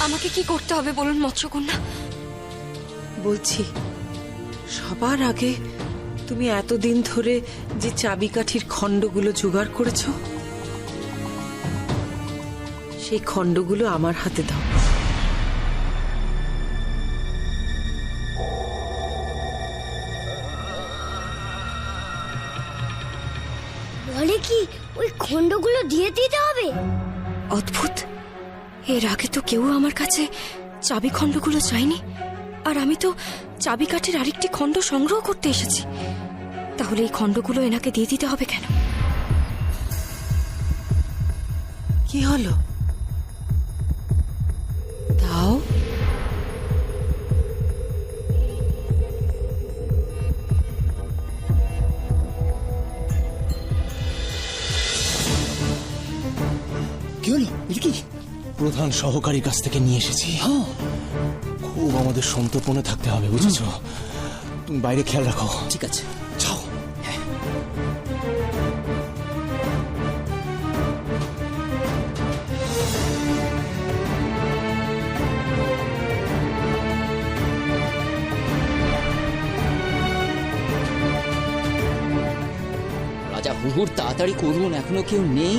আমাকে কি করতে হবে বলুন, মৎস্যকন্যা? বলছি, সবার আগে তুমি এতদিন ধরে যে চাবিকাঠির খণ্ডগুলো জোগাড় করেছ, সেই খণ্ডগুলো আমার হাতে দাও। বলে কি ওই খণ্ডগুলো দিয়ে দিতে হবে? অদ্ভুত। এর আগে তো কেউ আমার কাছে চাবি খণ্ডগুলো চাইনি আর আমি তো চাবি কাঠের আরেকটি খণ্ড সংগ্রহ করতে এসেছি। তাহলে এই খণ্ডগুলো এনাকে দিয়ে দিতে হবে কেন? কি হলো? কি হলো? এটা কি? প্রধান সহকারীর কাছ থেকে নিয়ে এসেছি। খুব আমাদের সন্তর্পণে থাকতে হবে বুঝেছ? তুমি বাইরে খেয়াল রাখো। ঠিক আছে। যাও রাজা হুড় তাড়াতাড়ি করুন এখনও কেউ নেই।